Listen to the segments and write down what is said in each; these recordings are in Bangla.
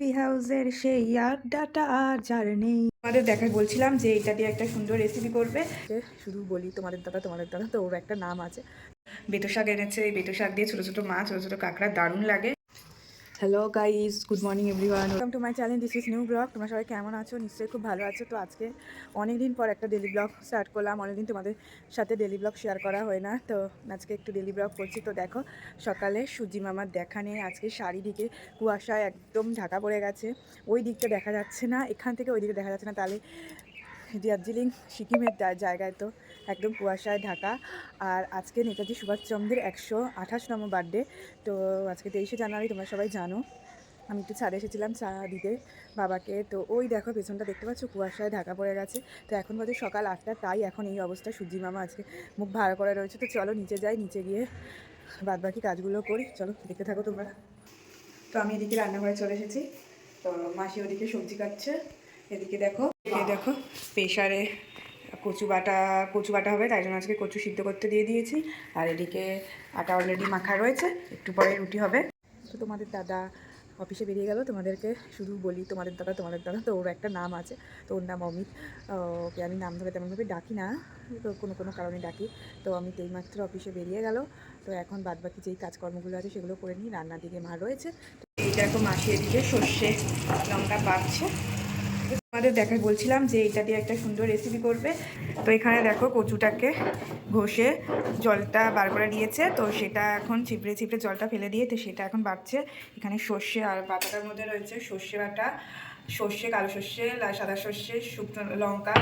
কফি হাউসের সেই আড্ডাটা আর যার নেই। তোমাদের দেখা বলছিলাম যে এটা দিয়ে একটা সুন্দর রেসিপি করবে। শুধু বলি তোমাদের দাদা তোমাদের দাদা তো ওর একটা নাম আছে। বেটো শাক এনেছে এই বেতো শাক দিয়ে ছোট ছোট মাছ, ছোট ছোট কাঁকড়া দারুণ লাগে। Hello guys good morning everyone welcome to my channel this is new blog তোমরা সবাই কেমন আছো? নিশ্চয়ই খুব ভালো আছো। তো আজকে অনেক দিন পর একটা ডেলি ব্লগ স্টার্ট করলাম। অনেকদিন তোমাদের সাথে ডেলি ব্লগ শেয়ার করা হয় না। তো আজকে একটু ডেলি ব্লগ করছি। তো দেখো, সকালে সুজি মামার দেখা নেই। আজকে চারিদিকে কুয়াশায় একদম ঢাকা পড়ে গেছে। ওই দিকটা দেখা যাচ্ছে না। এখান থেকে ওই দিকে দেখা যাচ্ছে না। তাহলে দার্জিলিং সিকিমের জায়গায় তো, একদম কুয়াশায় ঢাকা। আর আজকে নেতাজি সুভাষচন্দ্রের একশো আঠাশ নম্বর বার্থডে। তো আজকে তেইশে জানুয়ারি, তোমরা সবাই জানো। আমি একটু ছাদে এসেছিলাম, চা দিতে বাবাকে। তো ওই দেখো, পেছনটা দেখতে পাচ্ছ, কুয়াশায় ঢাকা পড়ে গেছে। তো এখন বাজে সকাল আটটা, তাই এখন এই অবস্থা। সূর্যি মামা আজকে মুখ ভাড়া করে রয়েছে। তো চলো, নিচে যাই, নিচে গিয়ে বাদ বাকি কাজগুলো করি। চলো, দেখতে থাকো তোমরা। তো আমি এদিকে রান্নাঘরে চলে এসেছি। তো মাসি ওদিকে সবজি কাটছে। এদিকে দেখো এদিকে দেখো প্রেশারে কচু বাটা কচু বাটা হবে, তাই জন্য আজকে কচু সিদ্ধ করতে দিয়ে দিয়েছি। আর এদিকে আটা অলরেডি মাখা রয়েছে, একটু পরে রুটি হবে। তো তোমাদের দাদা অফিসে বেরিয়ে গেল, তোমাদেরকে শুধু বলি, তোমাদের দাদা তোমাদের দাদা, তো ওর একটা নাম আছে, তো ওর নাম অমিত। ওকে আমি নাম ধরে তেমনভাবে ডাকি না, তো কোনো কোনো কারণে ডাকি। তো আমি অমিত এইমাত্র অফিসে বেরিয়ে গেল, তো এখন বাদবাকি যেই কাজকর্মগুলো আছে সেগুলো করে নিই, রান্নার দিকে মা রয়েছে। তো এই দেখো মাসি এদিকে সর্ষে লঙ্কা পাচ্ছে। তোমাদের দেখায় বলছিলাম যে এটা দিয়ে একটা সুন্দর রেসিপি করবে। তো এখানে দেখো কচুটাকে ঘষে জলটা বার করে দিয়েছে। তো সেটা এখন চিপড়ে চিপড়ে জলটা ফেলে দিয়ে তো সেটা এখন বাড়ছে। এখানে সর্ষে আর বাটাটার মধ্যে রয়েছে সর্ষে বাটা, সর্ষে, কালো সর্ষে সাদা সর্ষে, শুকনো লঙ্কা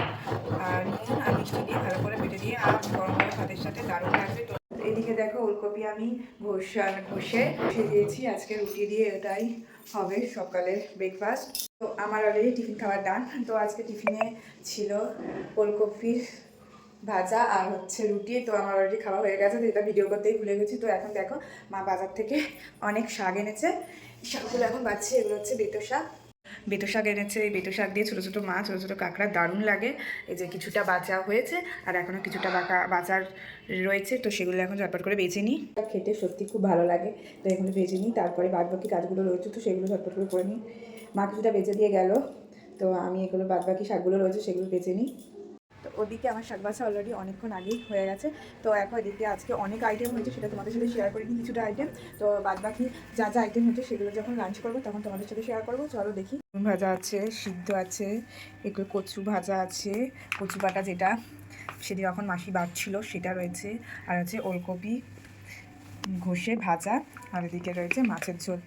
আর নুন আর মিষ্টি দিয়ে ভালো করে বেটে দিয়ে আর গরম গরম ভাতের সাথে দারুণ লাগবে। এদিকে দেখো ওলকপি আমি ঘষে ঘষে দিয়েছি। আজকে রুটি দিয়ে এটাই হবে সকালে ব্রেকফাস্ট তো আমার অলরেডি টিফিন খাবার ডান তো আজকে টিফিনে ছিল ওলকপির ভাজা আর হচ্ছে রুটি। তো আমার অলরেডি খাওয়া হয়ে গেছে, তো এটা ভিডিও করতেই ভুলে গেছি। তো এখন দেখো, মা বাজার থেকে অনেক শাক এনেছে। শাকগুলো এখন বাচ্ছি, এগুলো হচ্ছে বেতো শাক। বেতো শাক এনেছে এই বেতু শাক দিয়ে ছোটো ছোটো মাছ, ছোটো ছোটো কাঁকড়া দারুণ লাগে। এই যে কিছুটা বাঁচা হয়েছে, আর এখনও কিছুটা বাঁকা, বাঁচার রয়েছে, তো সেগুলো এখন ঝটপট করে বেছে নিই। খেতে সত্যি খুব ভালো লাগে, তো এগুলো বেছে নিই, তারপরে বাদ বাকি কাজগুলো রয়েছে, তো সেগুলো ঝটপট করে করে নিই। মা কিছুটা বেঁচে দিয়ে গেল, তো আমি এগুলো বাদ বাকি শাকগুলো রয়েছে সেগুলো বেছে নিই। তো ওদিকে আমার শাক বাছা অলরেডি অনেকক্ষণ আগেই হয়ে গেছে। তো এখন এদিকে আজকে অনেক আইটেম হয়েছে, সেটা তোমাদের সাথে শেয়ার করিনি কিছুটা আইটেম তো বাদ বাকি যা যা আইটেম হচ্ছে সেগুলো যখন লাঞ্চ করব, তখন তোমাদের সাথে শেয়ার করব। চলো দেখি। ভাজা আছে, সিদ্ধ আছে এগুলো কচু ভাজা আছে, কচু বাটা যেটা, সেদিন যখন মাসি বাড়ছিল সেটা রয়েছে। আর আছে ওলকপি ঘষে ভাজা, আর এদিকে রয়েছে মাছের ঝোল।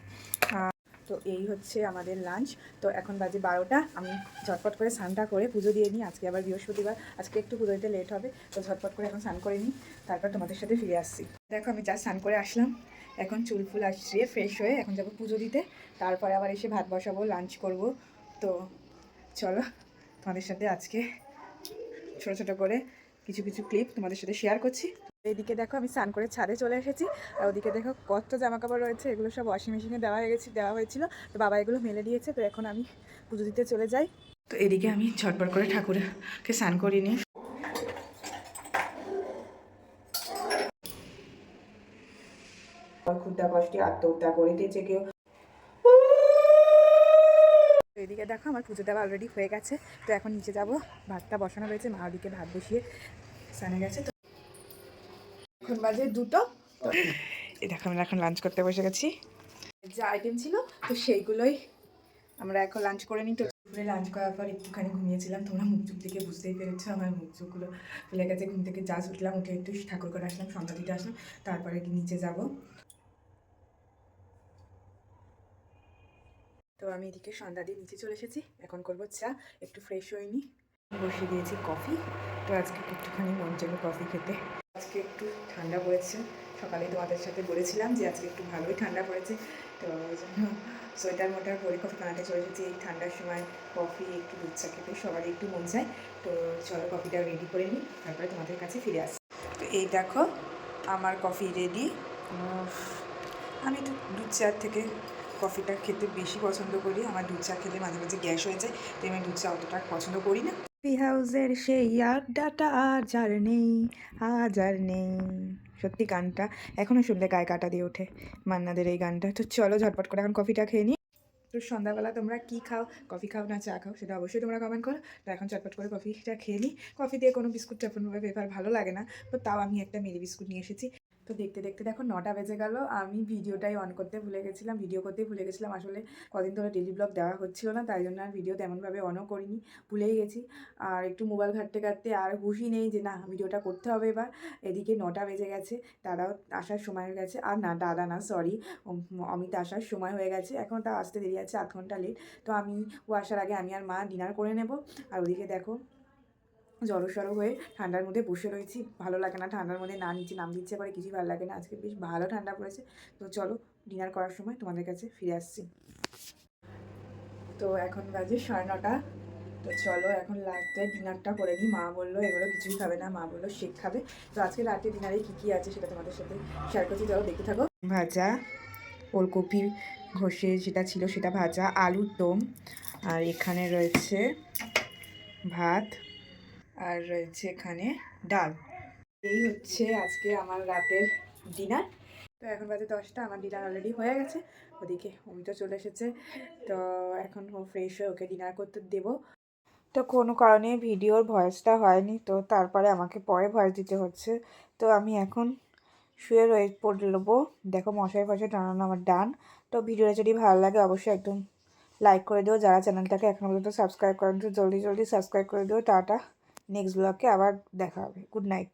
তো এই হচ্ছে আমাদের লাঞ্চ তো এখন বাজে বারোটা, আমি ঝটপট করে স্নানটা করে পুজো দিয়ে নিই। আজকে আবার বৃহস্পতিবার, আজকে একটু পুজো দিতে লেট হবে, তো ঝটপট করে এখন স্নান করে নিই। তারপর তোমাদের সাথে ফিরে আসছি। দেখো, আমি যা স্নান করে আসলাম। এখন চুল ফুল আসছে ফ্রেশ হয়ে এখন যাব পুজো দিতে। তারপরে আবার এসে ভাত বসাবো লাঞ্চ করব। তো চলো, তোমাদের সাথে আজকে ছোটো ছোটো করে কিছু কিছু ক্লিপ তোমাদের সাথে শেয়ার করছি। এইদিকে দেখো আমি স্নান করে ছাদে চলে এসেছি। আর ওদিকে দেখো কত জামা কাপড় রয়েছে এগুলো সব ওয়াশিং মেশিনে দেওয়া হয়ে গেছে দেওয়া হয়েছিল। তো বাবা এগুলো মেলে দিয়েছে তো এখন আমি পুজো দিতে চলে যাই। তো এদিকে আমি ঝটপট করে ঠাকুরকে স্নান করিয়ে নিয়ে ক্ষুদ্রা কষ্টে আত্মহত্যা করে দিয়েছে কেউ। তো এদিকে দেখো আমার পুজো দেওয়া অলরেডি হয়ে গেছে তো এখন নিচে যাব। ভাতটা বসানো হয়েছে মা ওদিকে ভাত বসিয়ে স্নানে গেছে। তো এখন বাজে দুটো। এই দেখো আমরা এখন লাঞ্চ করতে বসে গেছি। যা আইটেম ছিল তো সেইগুলোই আমরা এখন লাঞ্চ করে নিই। তো দুপুরে লাঞ্চ করার পর একটুখানি ঘুমিয়েছিলাম। তোমরা মুখ চুপ থেকে বুঝতেই পেরেছ আমার মুখ চুপগুলো ফুলে গেছে। ঘুম থেকে জাস্ট উঠলাম উঠে একটু ঠাকুর করে আসলাম সন্ধ্যা দিতে আসলাম। তারপরে নিচে যাব। তো আমি এদিকে সন্ধ্যা দিয়ে নিচে চলে এসেছি। এখন করব চা একটু ফ্রেশ হয়নি বসিয়ে দিয়েছি কফি তো আজকে একটুখানি মন চাইলো কফি খেতে। আজকে একটু ঠান্ডা পড়েছে। সকালে তোমাদের সাথে বলেছিলাম যে আজকে একটু ভালোই ঠান্ডা পড়েছে। তো ওই জন্য সোয়েটার মোটার পরে কফি বানাতে চলে এসেছি। এই ঠান্ডার সময় কফি, একটু দুধ চা খেতে সবারই একটু মন চায়। তো চলো কফিটা রেডি করে নিই, তারপরে তোমাদের কাছে ফিরে আসি। তো এই দেখো, আমার কফি রেডি আমি একটু দুধ চার থেকে কফিটা খেতে বেশি পছন্দ করি। আমার দুধ চা খেলে মাঝে মাঝে গ্যাস হয়ে যায়, তাই আমি দুধ চা অতটা পছন্দ করি না। কফি হাউসের সেই আড্ডাটা আজ আর নেই, আজ আর নেই। সত্যি গানটা এখনও শুনলে গায়ে কাটা দিয়ে ওঠে মান্নাদের এই গানটা। তো চলো ঝটপট করে এখন কফিটা খেয়ে নিই। তো সন্ধ্যাবেলা তোমরা কি খাও, কফি খাও না চা খাও সেটা অবশ্যই তোমরা কমেন্ট করো। তো এখন চটপট করে কফিটা খেয়ে নিই। কফি দিয়ে কোনো বিস্কুট টাফন পেপার ভালো লাগে না, তো তাও আমি একটা মেরি বিস্কুট নিয়ে এসেছি। তো দেখতে দেখতে দেখো নটা বেজে গেল। আমি ভিডিওটাই অন করতে ভুলে গেছিলাম ভিডিও করতে ভুলে গেছিলাম। আসলে কদিন ধরে ডেলি ব্লগ দেওয়া হচ্ছিল না, তাই জন্য আর ভিডিও তেমনভাবে অনও করিনি, ভুলেই গেছি। আর একটু মোবাইল ঘাটতে ঘাটতে আর হুশই নেই যে না, ভিডিওটা করতে হবে এবার। এদিকে নটা বেজে গেছে দাদাও আসার সময় হয়ে গেছে। আর না, দাদা না সরি অমিত আসার সময় হয়ে গেছে। এখন তা আসতে দেরি আছে, আধ ঘণ্টা লেট তো আমি ও আসার আগে আমি আর মা ডিনার করে নেব। আর ওদিকে দেখো জড়সড় হয়ে ঠান্ডার মধ্যে বসে রয়েছি। ভালো লাগে না ঠান্ডার মধ্যে না নিচে নাম দিচ্ছে করে কিছুই ভালো লাগে না। আজকে বেশ ভালো ঠান্ডা পড়েছে। তো চলো ডিনার করার সময় তোমাদের কাছে ফিরে আসছি। তো এখন বাজে সাড়ে নটা। তো চলো এখন রাতে ডিনারটা করে নিই। মা বলল, এগুলো কিছুই খাবে না। মা বলল, শেক খাবে। তো আজকে রাতে ডিনারে কী কী আছে সেটা তোমাদের সাথে শেয়ার করছি। চলো দেখতে থাকো। ভাজা ওলকপি ঘষে যেটা ছিল সেটা ভাজা, আলুর দম। আর এখানে রয়েছে ভাত আর রয়েছে এখানে ডাল। এই হচ্ছে আজকে আমার রাতের ডিনার। তো এখন বাজে দশটা, আমার ডিনার অলরেডি হয়ে গেছে। ওদিকে অমিতা চলে এসেছে। তো এখন ও ফ্রেশ হয়ে ওকে ডিনার করতে দেবো। তো কোনো কারণে ভিডিওর ভয়েসটা হয়নি, তো তারপরে আমাকে পরে ভয়েস দিতে হচ্ছে। তো আমি এখন শুয়ে রয়ে পড়লবো দেখো মশাই ফশাই টানানো আমার ডান। তো ভিডিওটা যদি ভালো লাগে অবশ্যই একদম লাইক করে দিও। যারা চ্যানেলটাকে এখনও পর্যন্ত সাবস্ক্রাইব করেন তো জলদি জলদি সাবস্ক্রাইব করে দিও। টাটা। নেক্সট ব্লগে আবার দেখা হবে। Good night